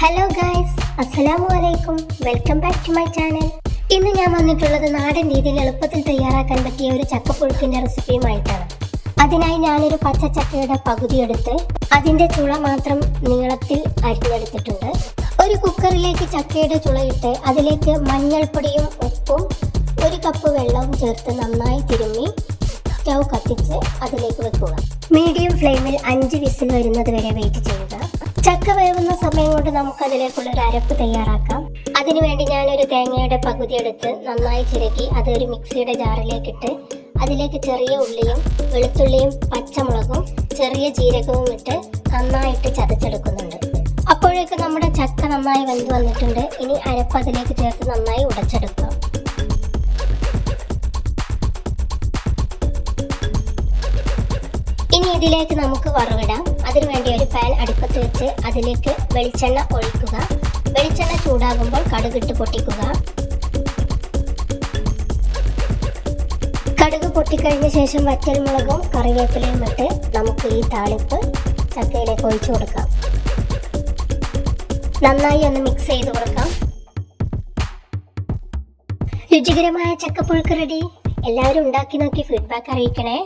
Hello guys അസ്സലാമു അലൈക്കും welcome back to my channel ഇന്ന് ഞാൻ വന്നിട്ടുള്ളത് നാടൻ രീതിയിൽ എളുപ്പത്തിൽ തയ്യാറാക്കാൻ പറ്റിയ ഒരു ചക്കപ്പുഴുക്കിന്റെ റെസിപ്പിയുമായിട്ടാണ് അതിനായി ഞാനൊരു പച്ച ചക്കയുടെ പകുതി എടുത്ത് അതിന്റെ ചുള മാത്രം നീളത്തിൽ അരിഞ്ഞെടുത്തിട്ടുണ്ട്. ഒരു കുക്കറിലേക്ക് ചക്കയുടെ ചുളയിട്ട് അതിലേക്ക് മഞ്ഞൾപ്പൊടിയും ഉപ്പും ഒരു കപ്പ് വെള്ളവും ചേർത്ത് നന്നായി തിരുമ്മി സ്റ്റൗ കത്തിച്ച് അതിലേക്ക് വെക്കുക. മീഡിയം ഫ്ലെയിമിൽ അഞ്ച് വിസിൽ വരുന്നത് വരെ വെയിറ്റ് ചെയ്യുക. ചക്ക വേവുന്ന സമയം കൊണ്ട് നമുക്ക് അതിലേക്കുള്ള ഒരു അരപ്പ് തയ്യാറാക്കാം. അതിനുവേണ്ടി ഞാനൊരു തേങ്ങയുടെ പകുതി എടുത്ത് നന്നായി ചിരക്കി അത് ഒരു മിക്സിയുടെ ജാറിലേക്കിട്ട് അതിലേക്ക് ചെറിയ ഉള്ളിയും വെളുത്തുള്ളിയും പച്ചമുളകും ചെറിയ ജീരകവും ഇട്ട് നന്നായിട്ട് ചതച്ചെടുക്കുന്നുണ്ട്. അപ്പോഴേക്ക് നമ്മുടെ ചക്ക നന്നായി വെന്ത് വന്നിട്ടുണ്ട്. ഇനി അരപ്പ് അതിലേക്ക് ചേർത്ത് നന്നായി ഉടച്ചെടുക്കാം ഇനി ഇതിലേക്ക് നമുക്ക് വറവിടാം. വെച്ച് അതിലേക്ക് വെളിച്ചെണ്ണ ഒഴിക്കുക. വെളിച്ചെണ്ണ ചൂടാകുമ്പോൾ കടുകിട്ട് പൊട്ടിക്കുക. കടുക് പൊട്ടിക്കഴിഞ്ഞ ശേഷം വറ്റൽമുളകും കറിവേപ്പിലയും ഇട്ട് നമുക്ക് ഈ താളിപ്പ് ചക്കയിലേക്ക് ഒഴിച്ചു കൊടുക്കാം. നന്നായി ഒന്ന് മിക്സ് ചെയ്ത് കൊടുക്കാം. രുചികരമായ ചക്കപ്പുഴുക്ക് റെഡി എല്ലാവരും ഉണ്ടാക്കി നോക്കി ഫീഡ്ബാക്ക് അറിയിക്കണേ.